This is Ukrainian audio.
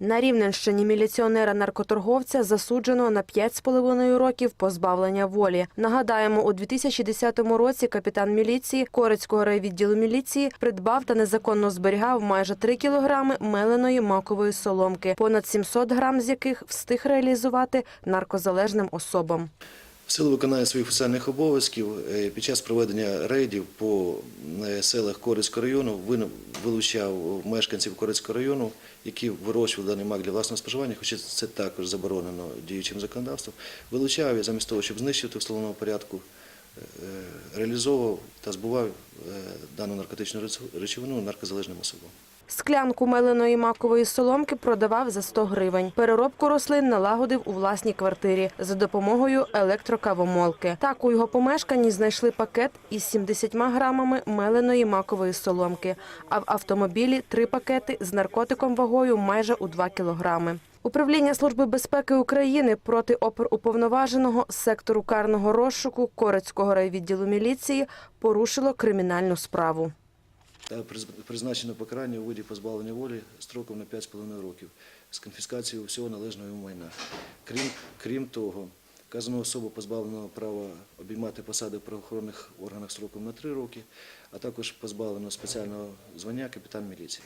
На Рівненщині міліціонера-наркоторговця засуджено на 5,5 років позбавлення волі. Нагадаємо, у 2010 році капітан міліції Корецького райвідділу міліції придбав та незаконно зберігав майже 3 кілограми меленої макової соломки, понад 700 грам з яких встиг реалізувати наркозалежним особам. В силу виконання своїх офіційних обов'язків е, під час проведення рейдів по е, селах Корицького району вилучав мешканців Корицького району, які вирощували даний мак для власного споживання, хоча це також заборонено діючим законодавством, вилучав і замість того, щоб знищити в встановленому порядку, е, реалізовував та збував дану наркотичну речовину наркозалежним особам. Склянку меленої макової соломки продавав за 100 гривень. Переробку рослин налагодив у власній квартирі за допомогою електрокавомолки. Так у його помешканні знайшли пакет із 70 грамами меленої макової соломки, а в автомобілі три пакети з наркотиком вагою майже у 2 кілограми. Управління Служби безпеки України проти оперуповноваженого сектору карного розшуку Корецького райвідділу міліції порушило кримінальну справу. Та призначено покарання у виді позбавлення волі строком на 5,5 років з конфіскацією всього належного майна. Крім, крім того, вказану особу позбавлено права обіймати посади в правоохоронних органах строком на 3 роки, а також позбавлено спеціального звання капітан міліції.